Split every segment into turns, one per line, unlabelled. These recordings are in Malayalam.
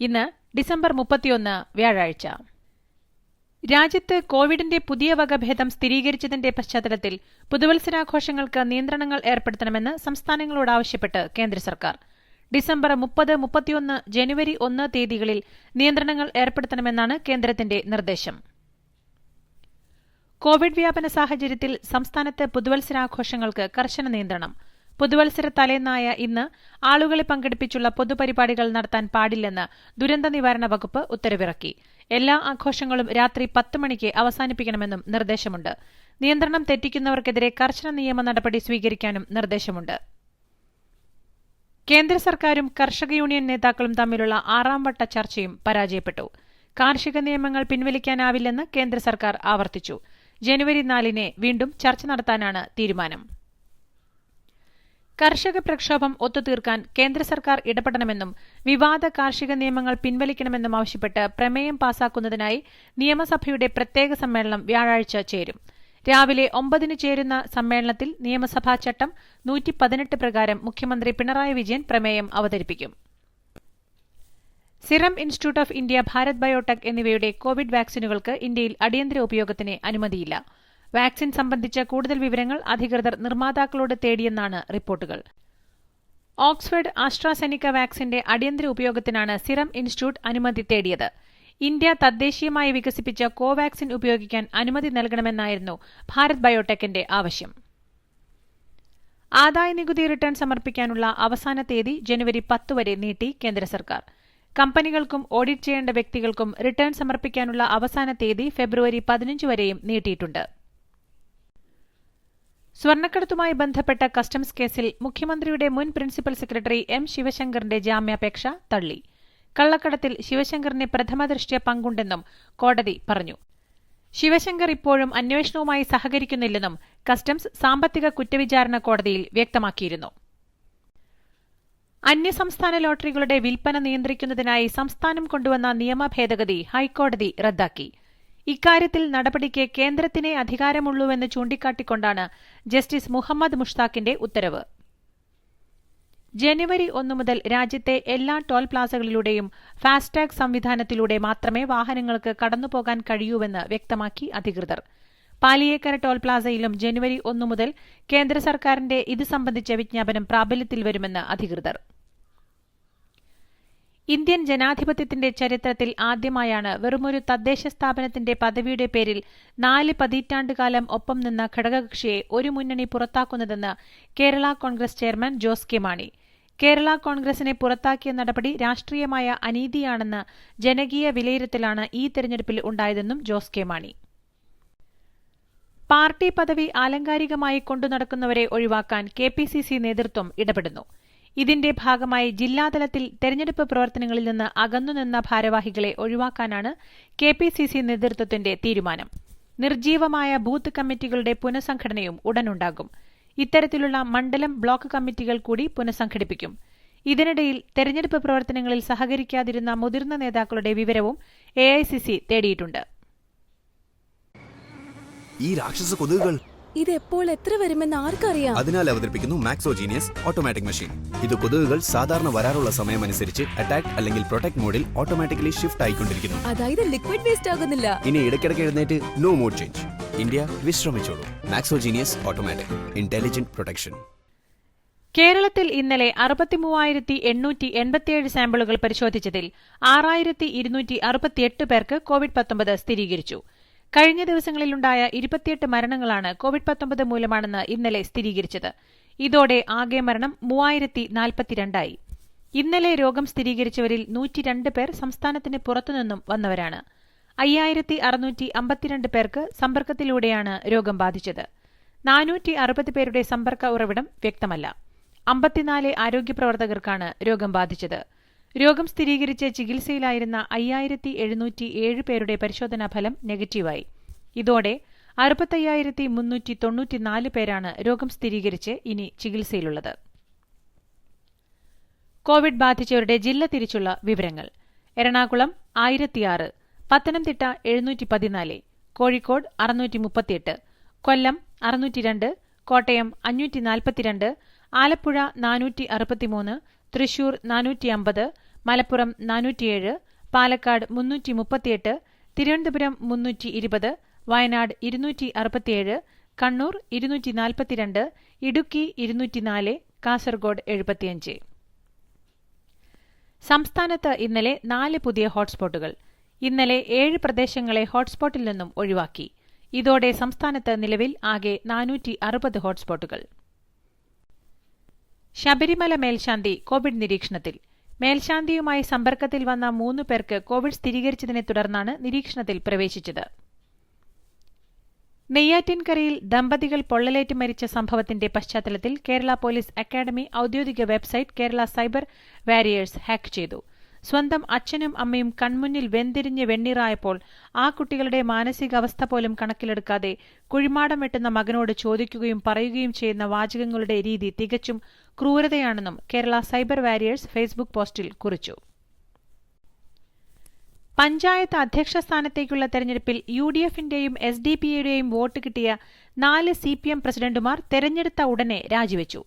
ഇന്ന് ഡിസംബർ മുപ്പത്തിയൊന്ന് വ്യാഴാഴ്ച. രാജ്യത്ത് കോവിഡിന്റെ പുതിയ വകഭേദം സ്ഥിരീകരിച്ചതിന്റെ പശ്ചാത്തലത്തിൽ പുതുവത്സരാഘോഷങ്ങൾക്ക് നിയന്ത്രണങ്ങൾ ഏർപ്പെടുത്തണമെന്ന് സംസ്ഥാനങ്ങളോട് ആവശ്യപ്പെട്ട് കേന്ദ്ര സർക്കാർ. ഡിസംബർ മുപ്പത് മുപ്പത്തിയൊന്ന് ജനുവരി ഒന്ന് തീയതികളിൽ നിയന്ത്രണങ്ങൾ ഏർപ്പെടുത്തണമെന്നാണ് കേന്ദ്രത്തിന്റെ നിർദ്ദേശം. കോവിഡ് വ്യാപന സാഹചര്യത്തിൽ സംസ്ഥാനത്ത് പുതുവത്സരാഘോഷങ്ങൾക്ക് കർശന നിയന്ത്രണം. പുതുവത്സര തലേന്നായ ഇന്ന് ആളുകളെ പങ്കെടുപ്പിച്ചുള്ള പൊതുപരിപാടികൾ നടത്താൻ പാടില്ലെന്ന് ദുരന്ത നിവാരണ വകുപ്പ് ഉത്തരവിറക്കി. എല്ലാ ആഘോഷങ്ങളും രാത്രി പത്ത് മണിക്ക് അവസാനിപ്പിക്കണമെന്നും നിർദ്ദേശമുണ്ട്. നിയന്ത്രണം തെറ്റിക്കുന്നവർക്കെതിരെ കർശന നിയമ നടപടി സ്വീകരിക്കാനും നിർദ്ദേശമുണ്ട്. കേന്ദ്ര സർക്കാരും കർഷക യൂണിയൻ നേതാക്കളും തമ്മിലുള്ള ആറാം വട്ട ചർച്ചയും പരാജയപ്പെട്ടു. കാർഷിക നിയമങ്ങൾ പിൻവലിക്കാനാവില്ലെന്ന് കേന്ദ്ര സർക്കാർ ആവർത്തിച്ചു. ജനുവരി നാലിന് വീണ്ടും ചർച്ച നടത്താനാണ് തീരുമാനം. കർഷക പ്രക്ഷോഭം ഒത്തുതീർക്കാൻ കേന്ദ്ര സർക്കാർ ഇടപെടണമെന്നും വിവാദ കാർഷിക നിയമങ്ങൾ പിൻവലിക്കണമെന്നും ആവശ്യപ്പെട്ട് പ്രമേയം പാസാക്കുന്നതിനായി നിയമസഭയുടെ പ്രത്യേക സമ്മേളനം വ്യാഴാഴ്ച ചേരും. രാവിലെ ഒമ്പതിന് ചേരുന്ന സമ്മേളനത്തിൽ നിയമസഭാ ചട്ടം നൂറ്റി പതിനെട്ട് പ്രകാരം മുഖ്യമന്ത്രി പിണറായി വിജയൻ പ്രമേയം അവതരിപ്പിക്കും. Serum Institute of India Bharat Biotech Covid Covid വാക്സിനുകൾക്ക് ഇന്ത്യയിൽ അടിയന്തര ഉപയോഗത്തിന് അനുമതിയില്ല. വാക്സിൻ സംബന്ധിച്ച കൂടുതൽ വിവരങ്ങൾ അധികൃതർ നിർമ്മാതാക്കളോട് തേടിയെന്നാണ് റിപ്പോർട്ടുകൾ. ഓക്സ്ഫോർഡ് ആസ്ട്രാസെനിക്ക വാക്സിന്റെ അടിയന്തര ഉപയോഗത്തിനാണ് സിറം ഇൻസ്റ്റിറ്റ്യൂട്ട് അനുമതി തേടിയത്. ഇന്ത്യ തദ്ദേശീയമായി വികസിപ്പിച്ച കോവാക്സിൻ ഉപയോഗിക്കാൻ അനുമതി നൽകണമെന്നായിരുന്നു ഭാരത് ബയോടെക്കിന്റെ ആവശ്യം. ആദായ നികുതി റിട്ടേൺ സമർപ്പിക്കാനുള്ള അവസാന തീയതി ജനുവരി പത്ത് വരെ നീട്ടി കേന്ദ്ര സർക്കാർ. കമ്പനികൾക്കും ഓഡിറ്റ് ചെയ്യേണ്ട വ്യക്തികൾക്കും റിട്ടേൺ സമർപ്പിക്കാനുള്ള അവസാന തീയതി ഫെബ്രുവരി പതിനഞ്ച് വരെയും നീട്ടിയിട്ടുണ്ട്. സ്വർണക്കടത്തുമായി ബന്ധപ്പെട്ട കസ്റ്റംസ് കേസിൽ മുഖ്യമന്ത്രിയുടെ മുൻ പ്രിൻസിപ്പൽ സെക്രട്ടറി എം ശിവശങ്കറിന്റെ ജാമ്യാപേക്ഷ തള്ളി. കള്ളക്കടത്തിൽ ശിവശങ്കറിന് പ്രഥമദൃഷ്ട്യ പങ്കുണ്ടെന്നും കോടതി പറഞ്ഞു. ശിവശങ്കർ ഇപ്പോഴും അന്വേഷണവുമായി സഹകരിക്കുന്നില്ലെന്നും കസ്റ്റംസ് സാമ്പത്തിക കുറ്റവിചാരണ കോടതിയിൽ വ്യക്തമാക്കിയിരുന്നു. അന്യസംസ്ഥാന ലോട്ടറികളുടെ വിൽപ്പന നിയന്ത്രിക്കുന്നതിനായി സംസ്ഥാനം കൊണ്ടുവന്ന നിയമ ഭേദഗതി ഹൈക്കോടതി റദ്ദാക്കി. ഇക്കാര്യത്തിൽ നടപടിക്ക് കേന്ദ്രത്തിനെ അധികാരമുള്ളൂവെന്ന് ചൂണ്ടിക്കാട്ടിക്കൊണ്ടാണ് ജസ്റ്റിസ് മുഹമ്മദ് മുഷ്താഖിന്റെ ഉത്തരവ്. ജനുവരി ഒന്നു മുതൽ രാജ്യത്തെ എല്ലാ ടോൾ പ്ലാസകളിലൂടെയും ഫാസ്ടാഗ് സംവിധാനത്തിലൂടെ മാത്രമേ വാഹനങ്ങൾക്ക് കടന്നുപോകാൻ കഴിയൂവെന്ന് വ്യക്തമാക്കി അധികൃതർ. പാലിയേക്കര ടോൾ പ്ലാസയിലും ജനുവരി ഒന്നു മുതൽ കേന്ദ്ര സർക്കാരിന്റെ ഇത് സംബന്ധിച്ച വിജ്ഞാപനം പ്രാബല്യത്തിൽ വരുമെന്ന് അധികൃതർ. ഇന്ത്യൻ ജനാധിപത്യത്തിന്റെ ചരിത്രത്തിൽ ആദ്യമായാണ് വെറുമൊരു തദ്ദേശ സ്ഥാപനത്തിന്റെ പദവിയുടെ പേരിൽ നാല് പതിറ്റാണ്ടുകാലം ഒപ്പം നിന്ന ഘടകകക്ഷിയെ ഒരു മുന്നണി പുറത്താക്കുന്നതെന്ന് കേരള കോൺഗ്രസ് ചെയർമാൻ ജോസ് കെ മാണി. കേരള കോൺഗ്രസിനെ പുറത്താക്കിയ നടപടി രാഷ്ട്രീയമായ അനീതിയാണെന്ന് ജനകീയ വിലയിരുത്തലാണ് ഈ തെരഞ്ഞെടുപ്പിൽ ഉണ്ടായതെന്നും ജോസ് കെ മാണി. പാർട്ടി പദവി ആലങ്കാരികമായി കൊണ്ടുനടക്കുന്നവരെ ഒഴിവാക്കാൻ കെ പി സി സി നേതൃത്വം ഇടപെടുന്നു. ഇതിന്റെ ഭാഗമായി ജില്ലാതലത്തിൽ തെരഞ്ഞെടുപ്പ് പ്രവർത്തനങ്ങളിൽ നിന്ന് അകന്നുനിന്ന ഭാരവാഹികളെ ഒഴിവാക്കാനാണ് കെ പി സി സി നേതൃത്വത്തിന്റെ തീരുമാനം. നിർജീവമായ ബൂത്ത് കമ്മിറ്റികളുടെ പുനഃസംഘടനയും ഉടനുണ്ടാകും. ഇത്തരത്തിലുള്ള മണ്ഡലം ബ്ലോക്ക് കമ്മിറ്റികൾ കൂടി പുനഃസംഘടിപ്പിക്കും. ഇതിനിടയിൽ തെരഞ്ഞെടുപ്പ് പ്രവർത്തനങ്ങളിൽ സഹകരിക്കാതിരുന്ന മുതിർന്ന നേതാക്കളുടെ വിവരവും എ തേടിയിട്ടുണ്ട്.
ഈ രാക്ഷസ കൊതുകുകൾ
ഇത് എപ്പോൾ എത്ര വരുമെന്ന് ആർക്കറിയാം?
അതിനാൽ അവതരിപ്പിക്കുന്നു മാക്സോജീനിയസ് ഓട്ടോമാറ്റിക് മെഷീൻ ഇത് കൊതുകുകൾ സാധാരണ വരാറുള്ള സമയമനുസരിച്ച് അറ്റാക്ക് അല്ലെങ്കിൽ പ്രൊട്ടക്ട് മോഡിൽ ഓട്ടോമാറ്റിക്കലി ഷിഫ്റ്റ് ആയിക്കൊണ്ടിരിക്കുന്നു.
അതായത് ലിക്വിഡ് വേസ്റ്റ് ആകുന്നില്ല.
ഇനി ഇടയ്ക്കിടയ്ക്ക് എഴുന്നേറ്റ് no mode change India വിശ്രമിച്ചോളൂ. Maxo genius automatic intelligent protection
കേരളത്തിൽ ഇന്നലെ അറുപത്തിമൂവായിരത്തി എണ്ണൂറ്റി എൺപത്തിയേഴ് സാമ്പിളുകൾ പരിശോധിച്ചതിൽ ആറായിരത്തി ഇരുന്നൂറ്റി അറുപത്തിയെട്ട് പേർക്ക് കോവിഡ് പത്തൊമ്പത് സ്ഥിരീകരിച്ചു. കഴിഞ്ഞ ദിവസങ്ങളിലുണ്ടായ ഇരുപത്തിയെട്ട് മരണങ്ങളാണ് കോവിഡ് പത്തൊമ്പത് മൂലമാണെന്ന് ഇന്നലെ സ്ഥിരീകരിച്ചത്. ഇതോടെ ആകെ മരണം മൂവായിരത്തി നാൽപ്പത്തിരണ്ടായി ഇന്നലെ രോഗം സ്ഥിരീകരിച്ചവരിൽ നൂറ്റിരണ്ട് പേർ സംസ്ഥാനത്തിന് പുറത്തുനിന്നും വന്നവരാണ്. അയ്യായിരത്തി അറുന്നൂറ്റി അമ്പത്തിരണ്ട് പേർക്ക് സമ്പർക്കത്തിലൂടെയാണ് രോഗം ബാധിച്ചത്. നാനൂറ്റി അറുപത് പേരുടെ സമ്പർക്ക ഉറവിടം വ്യക്തമല്ല. അമ്പത്തിനാല് ആരോഗ്യ പ്രവർത്തകർക്കാണ് രോഗം ബാധിച്ചത്. രോഗം സ്ഥിരീകരിച്ച് ചികിത്സയിലായിരുന്ന അയ്യായിരത്തി എഴുന്നൂറ്റി ഏഴ് പേരുടെ പരിശോധനാ ഫലം നെഗറ്റീവായി. ഇതോടെ അറുപത്തയ്യായിരത്തി മുന്നൂറ്റി തൊണ്ണൂറ്റിനാല് പേരാണ് രോഗം സ്ഥിരീകരിച്ച് ഇനി ചികിത്സയിലുള്ളത്. കോവിഡ് ബാധിച്ചവരുടെ ജില്ല തിരിച്ചുള്ള വിവരങ്ങൾ. എറണാകുളം ആയിരത്തിയാറ് പത്തനംതിട്ട എഴുന്നൂറ്റി പതിനാല് കോഴിക്കോട് അറുന്നൂറ്റി മുപ്പത്തിയെട്ട് കൊല്ലം അറുന്നൂറ്റി രണ്ട് കോട്ടയം അഞ്ഞൂറ്റി നാൽപ്പത്തിരണ്ട് ആലപ്പുഴ നാനൂറ്റി അറുപത്തിമൂന്ന് തൃശൂർ നാനൂറ്റി അമ്പത് മലപ്പുറം നാനൂറ്റിയേഴ് പാലക്കാട് മുന്നൂറ്റി മുപ്പത്തിയെട്ട് തിരുവനന്തപുരം മുന്നൂറ്റി ഇരുപത് വയനാട് ഇരുന്നൂറ്റി അറുപത്തിയേഴ് കണ്ണൂർ ഇരുന്നൂറ്റി നാൽപ്പത്തിരണ്ട് ഇടുക്കി ഇരുന്നൂറ്റിനാല് കാസർഗോഡ് എഴുപത്തിയഞ്ച്. സംസ്ഥാനത്ത് ഇന്നലെ നാല് പുതിയ ഹോട്ട്സ്പോട്ടുകൾ. ഇന്നലെ ഏഴ് പ്രദേശങ്ങളെ ഹോട്ട്സ്പോട്ടിൽ നിന്നും ഒഴിവാക്കി. ഇതോടെ സംസ്ഥാനത്ത് നിലവിൽ ആകെ നാനൂറ്റി അറുപത് ഹോട്ട്സ്പോട്ടുകൾ. ശബരിമല മേൽശാന്തി കോവിഡ് നിരീക്ഷണത്തിൽ. മേൽശാന്തിയുമായി സമ്പർക്കത്തിൽ വന്ന മൂന്ന് പേർക്ക് കോവിഡ് സ്ഥിരീകരിച്ചതിനെ തുടർന്നാണ് നിരീക്ഷണത്തിൽ പ്രവേശിച്ചത്. നെയ്യാറ്റിൻകരയിൽ ദമ്പതികൾ പൊള്ളലേറ്റ് മരിച്ച സംഭവത്തിന്റെ പശ്ചാത്തലത്തിൽ കേരള പോലീസ് അക്കാദമി ഔദ്യോഗിക website Kerala cyber warriors hack ചെയ്തു. സ്വന്തം അച്ഛനും അമ്മയും കൺമുന്നിൽ വെന്തിരിഞ്ഞ് വെണ്ണീറായപ്പോൾ ആ കുട്ടികളുടെ മാനസികാവസ്ഥ പോലും കണക്കിലെടുക്കാതെ കുഴിമാടം വെട്ടുന്ന മകനോട് ചോദിക്കുകയും പറയുകയും ചെയ്യുന്ന വാചകങ്ങളുടെ രീതി തികച്ചും ക്രൂരതയാണെന്നും കേരള സൈബർ വാരിയേഴ്സ് ഫേസ്ബുക്ക് പോസ്റ്റിൽ കുറിച്ചു. പഞ്ചായത്ത് അധ്യക്ഷ സ്ഥാനത്തേക്കുള്ള തെരഞ്ഞെടുപ്പിൽ യു ഡി എഫിന്റെയും എസ് ഡി പി യുടെയും വോട്ട് കിട്ടിയ നാല് സി പി എം പ്രസിഡന്റുമാർ തെരഞ്ഞെടുത്ത ഉടനെ രാജിവെച്ചു.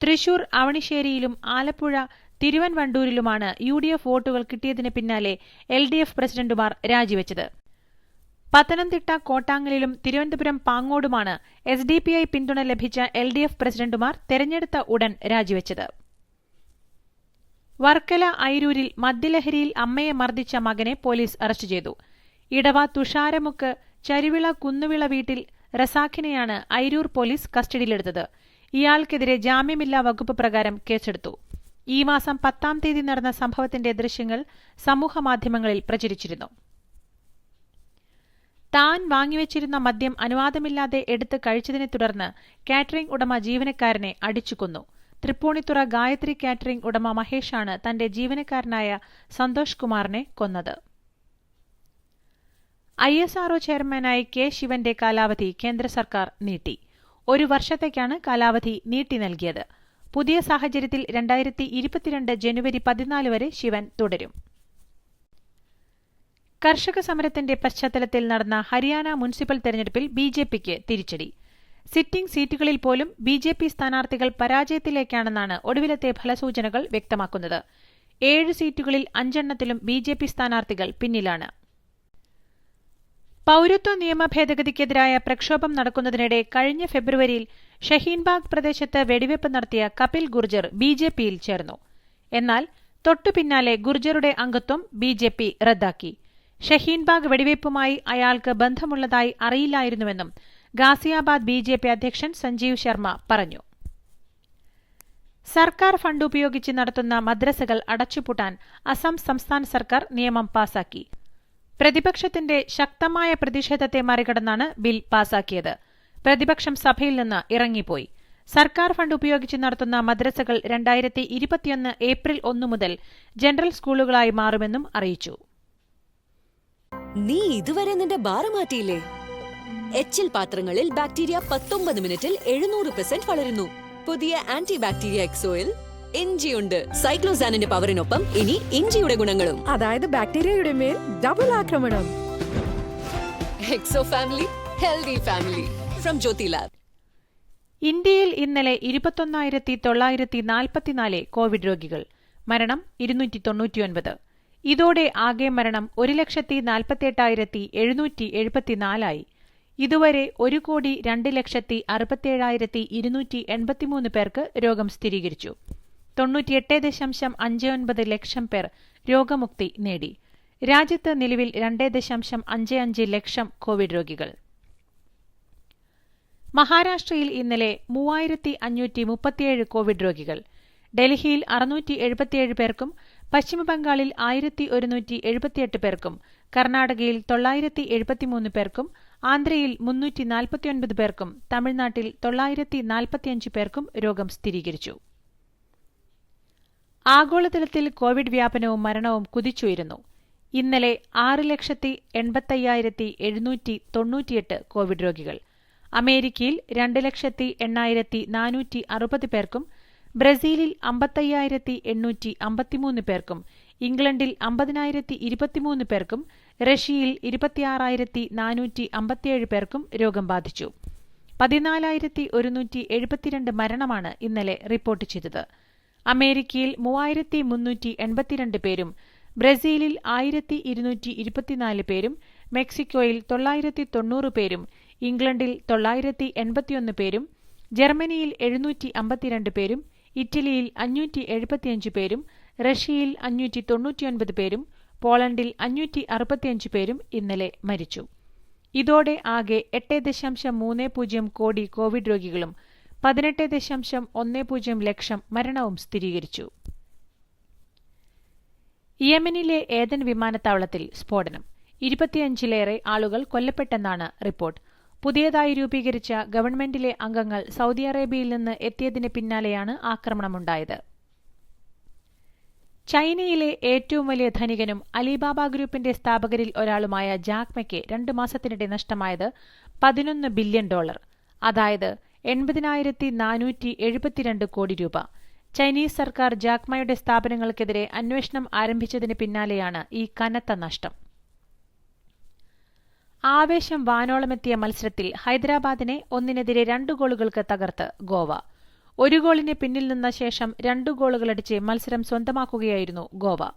തൃശൂർ അവണിശ്ശേരിയിലും ആലപ്പുഴ തിരുവൻവണ്ടൂരിലുമാണ് യു ഡി എഫ് വോട്ടുകൾ കിട്ടിയതിന് പിന്നാലെ എൽ ഡി എഫ് പ്രസിഡന്റുമാർ രാജിവെച്ചത്. പത്തനംതിട്ട കോട്ടാങ്ങലിലും തിരുവനന്തപുരം പാങ്ങോടുമാണ് എസ് ഡി പി ഐ പിന്തുണ ലഭിച്ച എൽ ഡി എഫ് പ്രസിഡന്റുമാർ തെരഞ്ഞെടുത്ത ഉടൻ രാജിവെച്ചത്. വർക്കല ഐരൂരിൽ മദ്യലഹരിയിൽ അമ്മയെ മർദ്ദിച്ച മകനെ പോലീസ് അറസ്റ്റ് ചെയ്തു. ഇടവ തുഷാരമുക്ക് ചരിവിള കുന്നുവിള വീട്ടിൽ റസാഖിനെയാണ് ഐരൂർ പോലീസ് കസ്റ്റഡിയിലെടുത്തത്. ഇയാൾക്കെതിരെ ജാമ്യമില്ലാ വകുപ്പ് പ്രകാരം കേസെടുത്തു. ഈ മാസം പത്താം തീയതി നടന്ന സംഭവത്തിന്റെ ദൃശ്യങ്ങൾ സമൂഹമാധ്യമങ്ങളിൽ പ്രചരിച്ചിരുന്നു. താൻ വാങ്ങിവെച്ചിരുന്ന മദ്യം അനുവാദമില്ലാതെ എടുത്ത് കഴിച്ചതിനെ തുടർന്ന് കാറ്ററിംഗ് ഉടമ ജീവനക്കാരനെ അടിച്ചുകൊന്നു. തൃപ്പൂണിത്തുറ ഗായത്രി കാറ്ററിംഗ് ഉടമ മഹേഷാണ് തന്റെ ജീവനക്കാരനായ സന്തോഷ് കുമാറിനെ കൊന്നത്. ഐ എസ് ആർഒ ചെയർമാനായി കെ ശിവന്റെ കാലാവധി കേന്ദ്ര സർക്കാർ നീട്ടി. ഒരു വർഷത്തേക്കാണ് കാലാവധി നീട്ടി നൽകിയത്. പുതിയ സാഹചര്യത്തിൽ രണ്ടായിരത്തി ഇരുപത്തിരണ്ട് ജനുവരി പതിനാല് വരെ ശിവൻ തുടരും. കർഷക സമരത്തിന്റെ പശ്ചാത്തലത്തിൽ നടന്ന ഹരിയാന മുനിസിപ്പൽ തെരഞ്ഞെടുപ്പിൽ ബി ജെ പിക്ക് തിരിച്ചടി. സിറ്റിംഗ് സീറ്റുകളിൽ പോലും ബി ജെ പി സ്ഥാനാർത്ഥികൾ പരാജയത്തിലേക്കാണെന്നാണ് ഒടുവിലത്തെ ഫലസൂചനകൾ വ്യക്തമാക്കുന്നത്. ഏഴ് സീറ്റുകളിൽ അഞ്ചെണ്ണത്തിലും ബി ജെ പി സ്ഥാനാർത്ഥികൾ പിന്നിലാണ്. പൌരത്വ നിയമ ഭേദഗതിക്കെതിരായ പ്രക്ഷോഭം നടക്കുന്നതിനിടെ കഴിഞ്ഞ ഫെബ്രുവരിയിൽ ഷഹീൻബാഗ് പ്രദേശത്ത് വെടിവെപ്പ് നടത്തിയ കപിൽ ഗുർജർ ബി ജെ പിയിൽ ചേർന്നു. എന്നാൽ തൊട്ടു പിന്നാലെ ഗുർജറുടെ അംഗത്വം ബി ജെ പി റദ്ദാക്കി. ഷഹീൻബാഗ് വെടിവയ്പുമായി അയാൾക്ക് ബന്ധമുള്ളതായി അറിയില്ലായിരുന്നുവെന്നും ഗാസിയാബാദ് ബി ജെ പി അധ്യക്ഷൻ സഞ്ജീവ് ശർമ്മ പറഞ്ഞു. സർക്കാർ ഫണ്ട് ഉപയോഗിച്ച് നടത്തുന്ന മദ്രസകൾ അടച്ചുപൂട്ടാൻ അസം സംസ്ഥാന സർക്കാർ നിയമം പാസാക്കി. പ്രതിപക്ഷത്തിന്റെ ശക്തമായ പ്രതിഷേധത്തെ മറികടന്നാണ് ബിൽ പാസാക്കിയത്. പ്രതിപക്ഷം സഭയിൽ നിന്ന് ഇറങ്ങിപ്പോയി. സർക്കാർ ഫണ്ട് ഉപയോഗിച്ച് നടത്തുന്ന മദ്രസകൾ രണ്ടായിരത്തി ഇരുപത്തിയൊന്ന് ഏപ്രിൽ ഒന്നു മുതൽ ജനറൽ സ്കൂളുകളായി മാറുമെന്നും അറിയിച്ചു.
നീ ഇതുവരെ നിന്റെ ബാറ് മാറ്റിയില്ലേ? എച്ചിൽ പാത്രങ്ങളിൽ ബാക്ടീരിയ പത്തൊമ്പത് മിനിറ്റിൽ എഴുന്നൂറ് പെർസെന്റ് വളരുന്നു. പുതിയ ആന്റി ബാക്ടീരിയ എക്സോയിൽ ഇഞ്ചിയുണ്ട്. സൈക്ലോസാനിന്റെ പവറിനൊപ്പം ഇനി ഇഞ്ചിയുടെ ഗുണങ്ങളും.
അതായത് ബാക്ടീരിയയുടെ മേൽ ഡബിൾ ആക്രമണം.
Exo family healthy family from Jyothy lab
ഇന്ത്യയിൽ ഇന്നലെ ഇരുപത്തൊന്നായിരത്തി തൊള്ളായിരത്തി നാൽപ്പത്തിനാല് കോവിഡ് രോഗികൾ മരണം ഇരുന്നൂറ്റി തൊണ്ണൂറ്റിയൊൻപത് ഇതോടെ ആകെ മരണം ഒരു ലക്ഷത്തി നാൽപ്പത്തിയെട്ടായിരത്തി എഴുന്നൂറ്റി എഴുപത്തിനാലായി ഇതുവരെ ഒരു കോടി രണ്ട് ലക്ഷത്തി അറുപത്തിയേഴായിരത്തി ഇരുന്നൂറ്റി എൺപത്തിമൂന്ന് പേർക്ക് രോഗം സ്ഥിരീകരിച്ചു. തൊണ്ണൂറ്റിയെട്ട് ദശാംശം അഞ്ച് ഒൻപത് ലക്ഷം പേർ രോഗമുക്തി നേടി. രാജ്യത്ത് നിലവിൽ രണ്ട് ദശാംശം അഞ്ച് അഞ്ച് ലക്ഷം കോവിഡ് രോഗികൾ. മഹാരാഷ്ട്രയിൽ ഇന്നലെ മൂവായിരത്തി അഞ്ഞൂറ്റി മുപ്പത്തിയേഴ് കോവിഡ് രോഗികൾ. ഡൽഹിയിൽ അറുന്നൂറ്റി എഴുപത്തിയേഴ് പേർക്കും പശ്ചിമബംഗാളിൽ ആയിരത്തി ഒരുന്നൂറ്റി എഴുപത്തിയെട്ട് പേർക്കും കർണാടകയിൽ തൊള്ളായിരത്തി എഴുപത്തിമൂന്ന് പേർക്കും ആന്ധ്രയിൽ മുന്നൂറ്റി നാൽപ്പത്തിയൊൻപത് പേർക്കും തമിഴ്നാട്ടിൽ തൊള്ളായിരത്തി നാൽപ്പത്തിയഞ്ച് പേർക്കും രോഗം സ്ഥിരീകരിച്ചു. ആഗോളതലത്തിൽ കോവിഡ് വ്യാപനവും മരണവും കുതിച്ചുയരുന്നു. ഇന്നലെ ആറ് ലക്ഷത്തി എൺപത്തയ്യായിരത്തി എഴുന്നൂറ്റി തൊണ്ണൂറ്റിയെട്ട് കോവിഡ് രോഗികൾ. അമേരിക്കയിൽ രണ്ട് ലക്ഷത്തി എണ്ണായിരത്തി നാനൂറ്റി അറുപത് പേർക്കും ബ്രസീലിൽ അമ്പത്തയ്യായിരത്തി എണ്ണൂറ്റി അമ്പത്തിമൂന്ന് പേർക്കും ഇംഗ്ലണ്ടിൽ അമ്പതിനായിരത്തി ഇരുപത്തിമൂന്ന് പേർക്കും റഷ്യയിൽ ഇരുപത്തിയാറായിരത്തി നാനൂറ്റി അമ്പത്തിയേഴ് പേർക്കും രോഗം ബാധിച്ചു. പതിനാലായിരത്തി ഒരുന്നൂറ്റി എഴുപത്തിരണ്ട് മരണമാണ് ഇന്നലെ റിപ്പോർട്ട് ചെയ്തത്. അമേരിക്കയിൽ മൂവായിരത്തി മുന്നൂറ്റി എൺപത്തിരണ്ട് പേരും ബ്രസീലിൽ ആയിരത്തി ഇരുന്നൂറ്റി ഇരുപത്തിനാല് പേരും മെക്സിക്കോയിൽ തൊള്ളായിരത്തി തൊണ്ണൂറ് പേരും ഇംഗ്ലണ്ടിൽ തൊള്ളായിരത്തി എൺപത്തിയൊന്ന് പേരും ജർമ്മനിയിൽ എഴുന്നൂറ്റി അമ്പത്തിരണ്ട് പേരും ഇറ്റലിയിൽ അഞ്ഞൂറ്റി എഴുപത്തിയഞ്ച് പേരും റഷ്യയിൽ അഞ്ഞൂറ്റി തൊണ്ണൂറ്റിയൊൻപത് പേരും പോളണ്ടിൽ അഞ്ഞൂറ്റി അറുപത്തിയഞ്ച് പേരും ഇന്നലെ മരിച്ചു. ഇതോടെ ആകെ എട്ട് ദശാംശം മൂന്ന് പൂജ്യം കോടി കോവിഡ് രോഗികളും പതിനെട്ട് ദശാംശം ഒന്ന് പൂജ്യം ലക്ഷം മരണവും സ്ഥിരീകരിച്ചു. യമനിലെ ഏതൻ വിമാനത്താവളത്തിൽ സ്ഫോടനം. ഇരുപത്തിയഞ്ചിലേറെ ആളുകൾ കൊല്ലപ്പെട്ടെന്നാണ് റിപ്പോർട്ട്. പുതിയതായി രൂപീകരിച്ച ഗവൺമെന്റിലെ അംഗങ്ങൾ സൗദി അറേബ്യയിൽ നിന്ന് എത്തിയതിന് പിന്നാലെയാണ് ആക്രമണമുണ്ടായത്. ചൈനയിലെ ഏറ്റവും വലിയ ധനികനും അലിബാബ ഗ്രൂപ്പിന്റെ സ്ഥാപകരിൽ ഒരാളുമായ ജാക്മയ്ക്ക് രണ്ട് മാസത്തിനിടെ നഷ്ടമായത് പതിനൊന്ന് ബില്യൺ ഡോളർ അതായത് എൺപതിനായിരത്തി നാനൂറ്റി എഴുപത്തിരണ്ട് കോടി രൂപ. ചൈനീസ് സർക്കാർ ജാക്മയുടെ സ്ഥാപനങ്ങൾക്കെതിരെ അന്വേഷണം ആരംഭിച്ചതിന് പിന്നാലെയാണ് ഈ കനത്ത നഷ്ടം. ആവേശം വാനോളമെത്തിയ മത്സരത്തിൽ ഹൈദരാബാദിനെ ഒന്നിനെതിരെ രണ്ട് ഗോളുകൾക്ക് തകർത്ത് ഗോവ. ഒരു ഗോളിന് പിന്നിൽ നിന്ന ശേഷം രണ്ടു ഗോളുകളടിച്ച് മത്സരം സ്വന്തമാക്കുകയായിരുന്നു ഗോവ.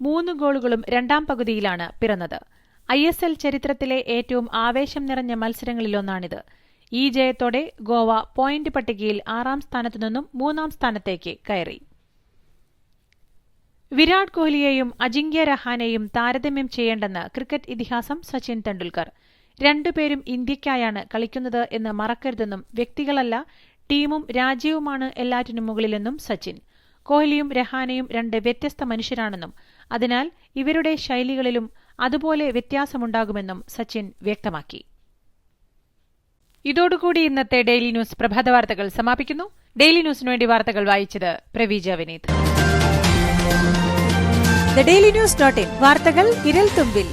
മൂന്ന് ഗോളുകളും രണ്ടാം പകുതിയിലാണ് പിറന്നത്. ഐ എസ് എൽ ചരിത്രത്തിലെ ഏറ്റവും ആവേശം നിറഞ്ഞ മത്സരങ്ങളിലൊന്നാണിത്. ഈ ജയത്തോടെ ഗോവ പോയിന്റ് പട്ടികയിൽ ആറാം സ്ഥാനത്തു നിന്നും മൂന്നാം സ്ഥാനത്തേക്ക് കയറി. വിരാട് കോഹ്ലിയെയും അജിങ്ക്യ രഹാനെയും താരതമ്യം ചെയ്യേണ്ടെന്ന് ക്രിക്കറ്റ് ഇതിഹാസം സച്ചിൻ തെണ്ടുൽക്കർ രണ്ടുപേരും ഇന്ത്യയ്ക്കായാണ് കളിക്കുന്നത് എന്ന് മറക്കരുതെന്നും വ്യക്തികളല്ല ടീമും രാജ്യവുമാണ് എല്ലാറ്റിനും മുകളിലെന്നും സച്ചിൻ. കോഹ്ലിയും രഹാനെയും രണ്ട് വ്യത്യസ്ത മനുഷ്യരാണെന്നും അതിനാൽ ഇവരുടെ ശൈലികളിലും അതുപോലെ വ്യത്യാസമുണ്ടാകുമെന്നും സച്ചിൻ വ്യക്തമാക്കി. ഇതോടുകൂടി ഇന്നത്തെ ഡെയിലി ന്യൂസ് പ്രഭാത വാർത്തകൾ സമാപിക്കുന്നു. ഡെയിലി ന്യൂസിനു വേണ്ടി വാർത്തകൾ വായിച്ചത് Praveeja Vineeth
the daily news dot in വാർത്തകൾ വിരൽ തുമ്പിൽ.